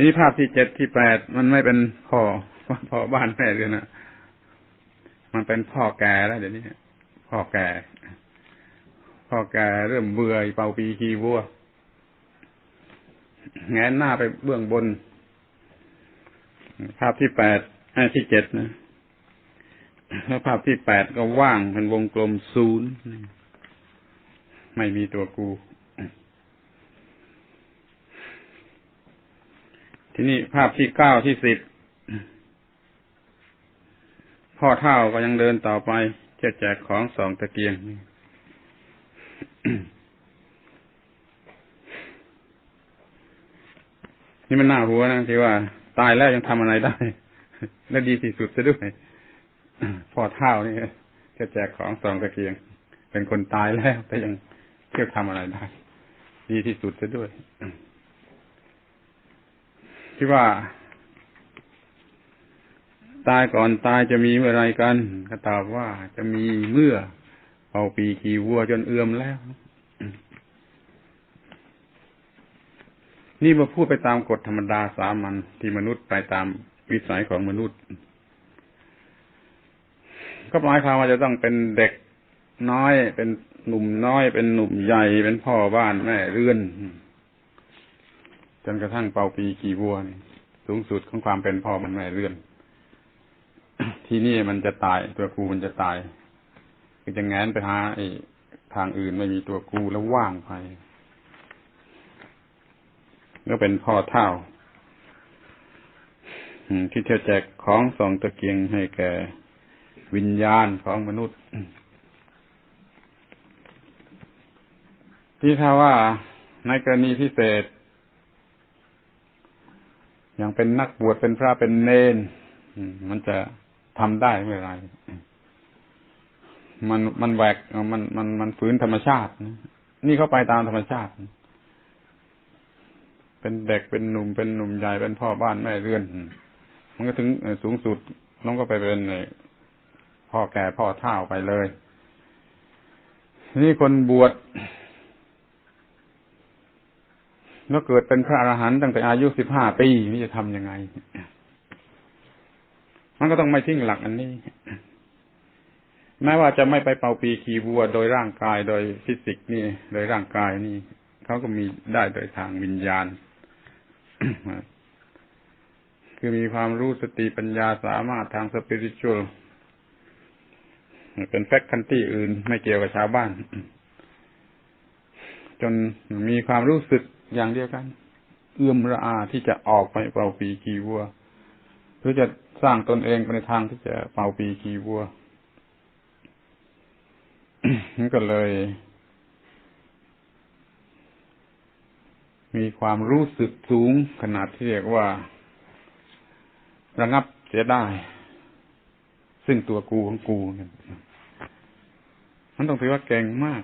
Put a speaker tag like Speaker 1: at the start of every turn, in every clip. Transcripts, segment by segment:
Speaker 1: ทีนี้ภาพที่เจ็ดที่แปดมันไม่เป็นพ่อพ่อบ้านแม่เรือนะมันเป็นพ่อแก่แล้วเดี๋ยวนี้พ่อแก่ พ่อแก่เริ่มเบื่อเป่าปีขีวัวแงนหน้าไปเบื้องบน ภาพที่แปดที่เจ็ดนะแล้วภาพที่แปดก็ว่างเป็นวงกลมศูนย์ไม่มีตัวกู ทีนี้ภาพที่เก้าที่สิบพ่อเท่าก็ยังเดินต่อไปจะแจกของสองตะเกียง นี่มันน่าหัวนะที่ว่า ตายแล้วยังทำอะไรได้ และดีที่สุดซะด้วยพ่อเท่านี่จะแจกของสองตะเกียง เป็นคนตายแล้วแต่ยังเที่ยวทำอะไรได้ ดีที่สุดซะด้วย ที่ว่า ตายก่อนตายจะมีเมื่อไรกันก็ตอบว่าจะมีเมื่อเป่าปีขี่วัวจนเอื่อมแล้ว นี่มาพูดไปตามกฎธรรมดาสามัญที่มนุษย์ไปตามวิสัยของมนุษย์ ก็หมายความว่าจะต้องเป็นเด็กน้อย เป็นหนุ่มน้อย เป็นหนุ่มใหญ่ เป็นพ่อบ้านแม่เรือน จนกระทั่งเป่าปีกี่วัวนี่สูงสุดของความเป็นพ่อมันแม่เรือน ที่นี่มันจะตายตัวกูมันจะตายคือจะแงนไปหาไอ้ทางอื่นไม่มีตัวกูแล้วว่างไปก็เป็นพ่อเท่าที่เที่ยวแจกของสองตะเกียงให้แก่วิญญาณของมนุษย์ ที่ถ้าว่าในกรณีพิเศษ ย่างเป็นนักบวชเป็นพระเป็นเนนมันจะทำได้เมื่อไรมันมันแหวกมันมันมันฝืนธรรมชาตินี่เข้าไปตามธรรมชาติ เป็นเด็กเป็นหนุ่มเป็นหนุ่มใหญ่เป็นพ่อบ้านแม่เรือน มันก็ถึงสูงสุดน้องก็ไปเป็นพ่อแก่พ่อเฒ่าไปเลย นี่คนบวช แล้วเกิดเป็นพระอรหันต์ตั้งแต่อายุสิบห้าปีนี่จะทำยังไง มันก็ต้องไม่ทิ้งหลักอันนี้แม้ว่าจะไม่ไปเป่าปีขี่วัวโดยร่างกายโดยฟิสิกส์นี่ โดยร่างกายนี่เขาก็มีได้โดยทางวิญญาณคือมีความรู้สติปัญญาสามารถทางสปิริตชัลเป็นแฟคคันตี้อื่นไม่เกี่ยวกับชาวบ้าน จนมีความรู้สึก อย่างเดียวกัน เอื้อมระอาที่จะออกไปเป่าปีกีวัวเพื่อจะสร้างตนเองไปในทางที่จะเป่าปีกีวัวก็เลย มีความรู้สึกสูงขนาดที่เรียกว่า ระงับเสียได้ ซึ่งตัวกูของกูเนี่ยมันต้องถือว่าเก่งมาก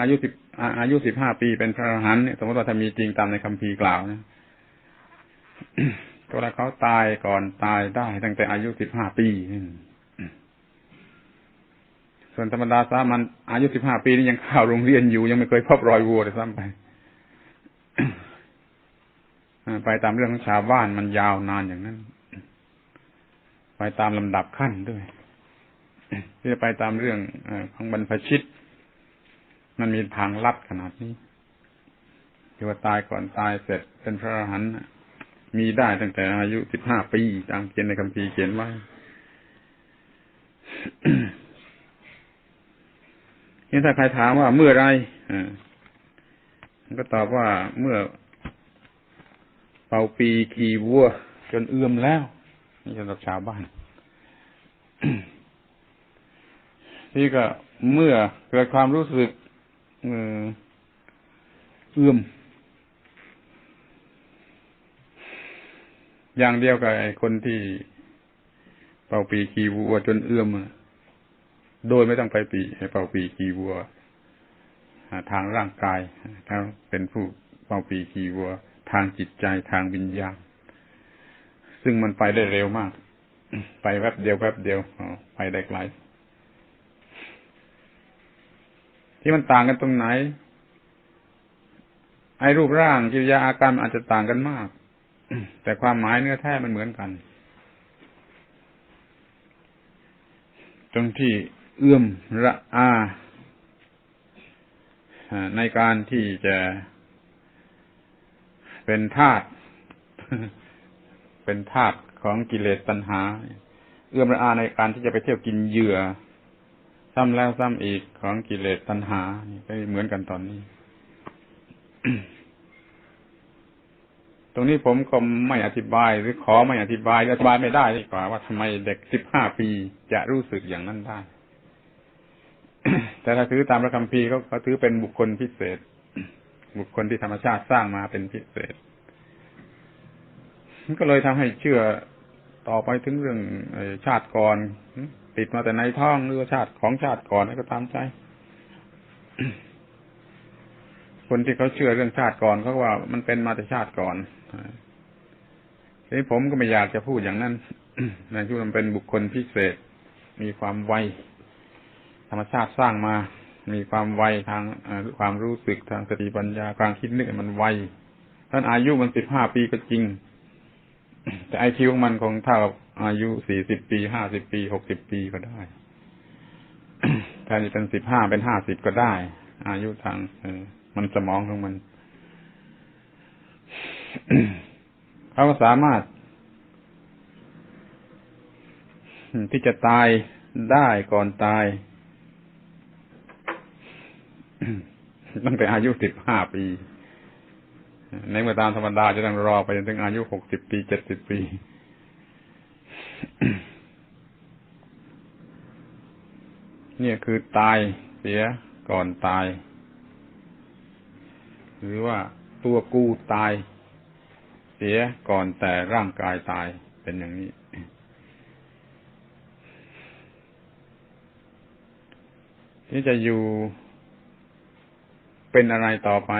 Speaker 1: อายุสิบอายุสิบห้าปีเป็นพระอรหันต์เนี่ยสมมติว่าถ้ามีจริงตามในคำพีกล่าวนะตัวเขาตายก่อนตายได้ตั้งแต่อายุสิบห้าปีส่วนธรรมดาสามันอายุสิบห้าปีนี่ยังข้าวโรงเรียนอยู่ยังไม่เคยพบรอยวัวเลยซ้ำไปไปตามเรื่องของชาวบ้านมันยาวนานอย่างนั้น ไปตามลำดับขั้นด้วยที่จะไปตามเรื่องของบรรพชิต มันมีทางลัดขนาดนี้ที่ว่าตายก่อนตายเสร็จเป็นพระอรหันต์มีได้ตั้งแต่อายุสิบห้าปีตามเขียนในคัมภีร์เขียนไว้นี่ถ้าใครถามว่าเมื่อไรอ่าก็ตอบว่าเมื่อเป่าปีขี่วัว จนเอื้อมแล้ว นี่สำหรับชาวบ้านนี่ก็เมื่อเกิดความรู้สึก เอื้อมอย่างเดียวกับไอ้คนที่เป่าปีกีวัวจนเอื้อมโดยไม่ต้องไปปีให้เป่าปีกีวัวทางร่างกายถ้าเป็นผู้เป่าปีกีวัว ทางจิตใจทางวิญญาณซึ่งมันไปได้เร็วมาก ไปแวบเดียวแวบเดียวไปได้ไกล ที่มันต่างกันตรงไหน ไอ้รูปร่างกิริยาอาการอาจจะต่างกันมาก แต่ความหมายเนื้อแท้มันเหมือนกัน ตรงที่เอื้อมระอาในการที่จะเป็นธาตุเป็นธาตุของกิเลสตัณหา เอื้อมระอาในการที่จะไปเที่ยวกินเหยื่อ ซ้ำแล้วซ้ำอีกของกิเลสตัณหาก็เหมือนกันตอนนี้ ตรงนี้ผมก็ไม่อธิบาย หรือขอไม่อธิบายอธิบายไม่ได้ดีกว่า ว่าทำไมเด็กสิบห้าปีจะรู้สึกอย่างนั้นได้ แต่ถ้าถือตามพระคัมภีร์เขาเขาถือเป็นบุคคลพิเศษ บุคคลที่ธรรมชาติสร้างมาเป็นพิเศษก็เลยทำให้เชื่อต่อไปถึงเรื่องชาติก่อน ติดมาแต่ในท้องหรือว่าชาติของชาติก่อนก็ตามใจ คนที่เขาเชื่อเรื่องชาติก่อนเขาว่ามันเป็นมาแต่ชาติก่อนทีนี้ผมก็ไม่อยากจะพูดอย่างนั้นนที่มันเป็นบุคคลพิเศษ มีความไวธรรมชาติสร้างมา มีความไวทางความรู้สึกทางสติปัญญาความคิดนึกมันไวท่านอายุมันสิบห้าปีก็จริง แต่ไอคิวของมันคงเท่ากับ อายุสี่สิบปีห้าสิบปีหกสิบปีก็ได้ถ้าจะเป็นสิบห้าเป็นห้าสิบก็ได้ อายุทางมันสมองของมันเขาก็สามารถ ที่จะตายได้ก่อนตายตั้งแต่อายุสิบห้าปี ในเมื่อตามธรรมดาจะต้องรอไปจนถึงอายุหกสิบปีเจ็ดสิบปี เนี่ยคือตายเสียก่อนตาย หรือว่าตัวกูตาย เสียก่อนแต่ร่างกายตายเป็นอย่างนี้ ที่จะอยู่เป็นอะไรต่อไป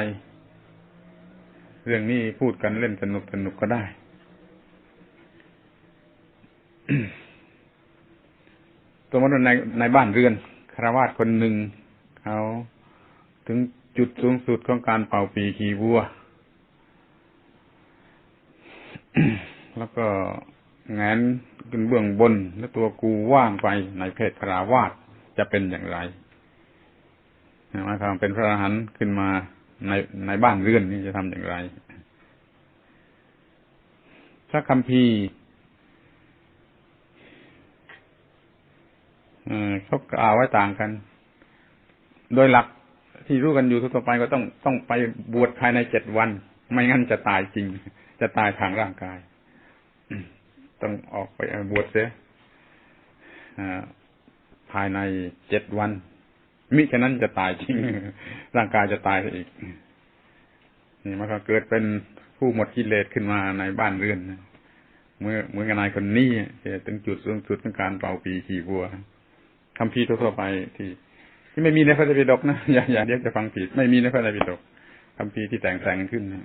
Speaker 1: เรื่องนี้พูดกันเล่นสนุกสนุกก็ได้ ตัวมนุษย์ในในบ้านเรือนคารวาสคนหนึ่งเขาถึงจุดสูงสุดของการเป่าปีขี่วัว แล้วก็งานขึ้นเบื้องบนแล้วตัวกูว่างไปในเพศคราวาสจะเป็นอย่างไรหมายความเป็นพระอรหันต์ขึ้นมาในในบ้านเรือนนี่จะทำอย่างไร พระคัมภีร์ เขากล่าวไว้ต่างกัน โดยหลักที่รู้กันอยู่ทั่วไปก็ต้องต้องไปบวชภายในเจ็ดวัน ไม่งั้นจะตายจริง จะตายทางร่างกาย ต้องออกไปบวชเสียภายในเจ็ดวัน มิฉะนั้นจะตายจริง ร่างกายจะตายอีก นี่มันก็เกิดเป็นผู้หมดกิเลสขึ้นมาในบ้านเรือนเมื่อเมื่อนายคนนี้ถึงจุดสูงสุดของการเป่าปีขี่วัว คำพีทั่วไปที่ ที่ไม่มีในพระไตรปิฎกนะอย่าอย่าเรียกจะฟังผิด ไม่มีในพระไตรปิฎกคำพีที่แต่งแต่งขึ้นนะ